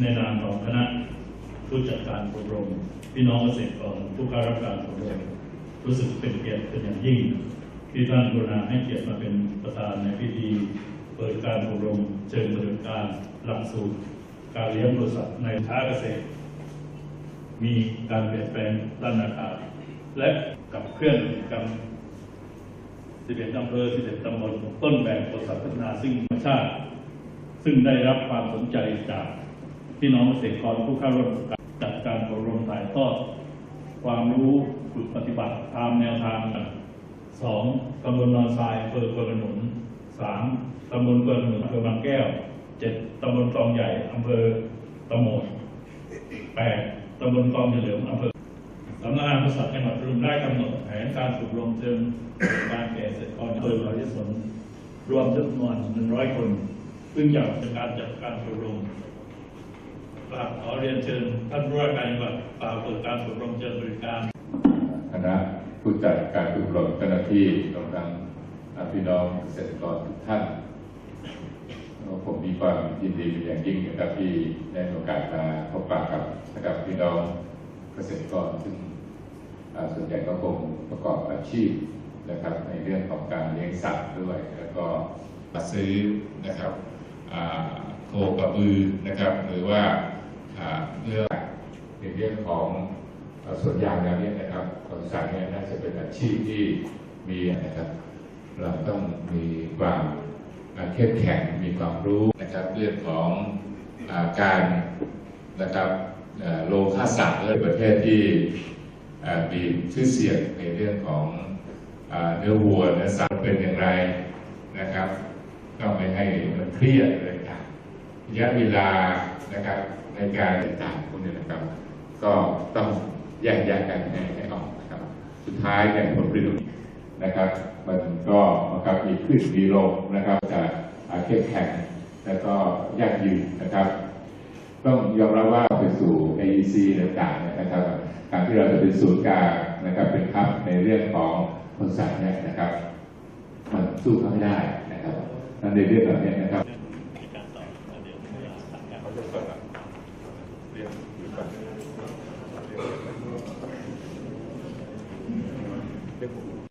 ในนามของคณะผู้จัดการอบรม พี่น้องเกษตรกรผู้เข้ารับการอบรมรู้สึกเป็นเกียรติเป็นอย่างยิ่ง ที่ท่านกรุณาให้เกียรติมาเป็นประธานในพิธีเปิดการอบรมเชิญบริการหลักสูตรการเลี้ยงบริษัทในค้าเกษตร มีการเปลี่ยนแปลงด้านราคาและกับเคลื่อนกิจกรรม11อำเภอ11ตำบลต้นแบบบริษัทพัฒนาสิ่งธรรมชาติ ซึ่งได้รับความสนใจจาก พี่น้องเกษตรกรผู้เข้าร่วมการจัดการอบรมถ่ายทอดความรู้ฝึกปฏิบัติตามแนวทางสองตำบลนอนทรายอำเภอควนขนุนสามตำบลควนขนุนอำเภอบางแก้วเจ็ดตำบลคลองใหญ่อำเภอตะโหมดแปดตำบลคลองเฉลิมอำเภอสำนักงานบริษัทจังหวัดปทุมได้กำหนดแผนการฝึกอบรมเชิงการแก่เกษตรกรอำเภอเขายศนรวมจำนวน100 คน ซึ่งอยากเป็นการจัดการอบรม ราบขอเรียนเชิญท่านผู้ว่าการจังหวัดกล่าวเปิดการอบรมเชิงบริการคณะผู้จัดการฝึกอบรมเจ้าหน้าที่รวมทั้งพี่น้องเกษตรกรทุกท่านผมมีความยินดีเป็นอย่างยิ่งนะครับที่ได้มีโอกาสมาพบปะกับนะครับพี่น้องเกษตรกรซึ่งส่วนใหญ่ก็คงประกอบอาชีพนะครับในเรื่องของการเลี้ยงสัตว์ด้วย แล้วก็ซื้อนะครับโคกระบือนะครับหรือว่า เนื้องในเรื่องของส่วนยางแล้วเนี่ยนะครับบริษัทเนี่ยน่าจะเป็นอาชีพที่มีนะครับเราต้องมีความเข้มแข็งมีความรู้นะครับเรื่องของอการนะครับโลค่าสัตว์และประเทศที่มีชื่อเสียงในเรื่องของอเนื้อวัวเนื้อสัตว์เป็นอย่างไรนะครับ ต้องไม่ให้มันเครียดเลยครับ ระยะเวลานะครับในการต่างๆพวกนี้นะครับ ก็ต้องแยกแยะกันให้ให้ออกนะครับ สุดท้ายเนี่ยผลประโยชน์นะครับ มันก็นะครับมีขึ้นมีลงนะครับจะอ่าเข้มแข็งแล้วก็ยั่งยืนนะครับ ต้องยอมรับว่าไปสู่ AEC ต่างๆเนี่ยนะครับ การที่เราจะเป็นศูนย์กลางนะครับเป็นคับในเรื่องของคนสัตว์เนี่ยนะครับ มันสู้เขาไม่ได้นะครับนั่นในเรื่องแบบนี้นะครับ ในการต่อเดี๋ยวเวลาสั่งการ เขาจะเปิดอะเรี